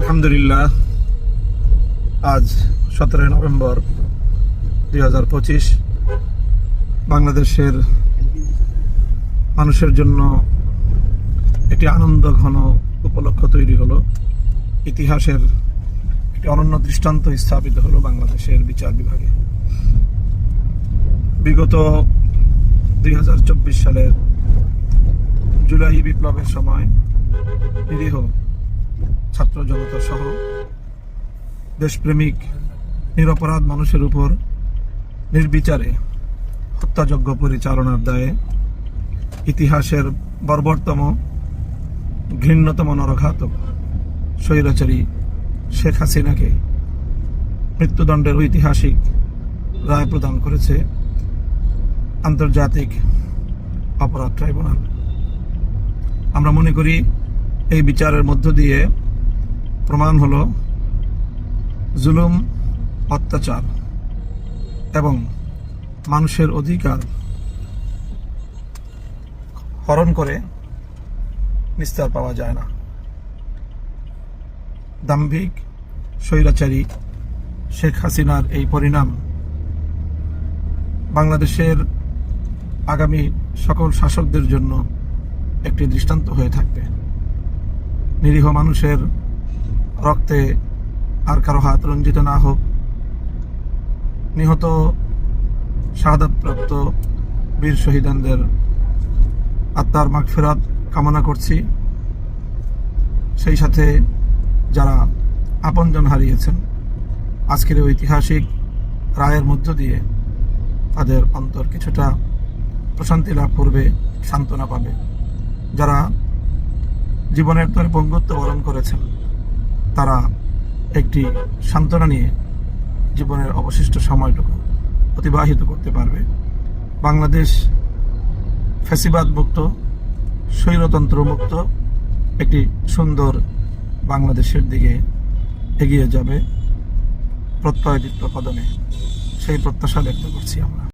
আলহামদুলিল্লাহ, আজ সতেরোই নভেম্বর দুই হাজার পঁচিশ, বাংলাদেশের মানুষের জন্য একটি আনন্দ ঘন উপলক্ষ তৈরি হলো। ইতিহাসের একটি অনন্য দৃষ্টান্ত স্থাপিত হলো বাংলাদেশের বিচার বিভাগে। বিগত দুই হাজার চব্বিশ সালের জুলাই বিপ্লবের সময় নিরীহ ছাত্র জনতা সহ দেশপ্রেমিক, নিরপরাধ মানুষের উপর নির্বিচারে হত্যাযজ্ঞ পরিচালনার দায়ে ইতিহাসের বর্বরতম, ঘৃণ্যতম নরঘাতক স্বৈরাচারী শেখ হাসিনাকে মৃত্যুদণ্ডের ঐতিহাসিক রায় প্রদান করেছে আন্তর্জাতিক অপরাধ ট্রাইব্যুনাল। আমরা মনে করি এই বিচারের মধ্য দিয়ে প্রমাণ হলো জুলুম, অত্যাচার এবং মানুষের অধিকার হরণ করে নিস্তার পাওয়া যায় না। দাম্ভিক স্বৈরাচারী শেখ হাসিনার এই পরিণাম বাংলাদেশের আগামী সকল শাসকদের জন্য একটি দৃষ্টান্ত হয়ে থাকবে। নিরীহ মানুষের রক্তে আর কারও হাত রঞ্জিত না হোক, নিহত শাহাদাতপ্রাপ্ত বীর শহীদানদের আত্মার মাগফেরাত কামনা করছি। সেই সাথে যারা আপনজন হারিয়েছেন, আজকের ঐতিহাসিক রায়ের মধ্য দিয়ে তাদের অন্তর কিছুটা প্রশান্তি লাভ করবে, সান্ত্বনা পাবে। যারা জীবনের তরে পঙ্গুত্ব বরণ করেছেন। তারা একটি সান্ত্বনা নিয়ে জীবনের অবশিষ্ট সময়টুকু অতিবাহিত করতে পারবে। বাংলাদেশ ফ্যাসিবাদ মুক্ত স্বৈরতন্ত্র মুক্ত একটি সুন্দর বাংলাদেশের দিকে এগিয়ে যাবে প্রত্যয়যুক্ত কদমে। সেই প্রত্যাশা ব্যক্ত করছি আমরা।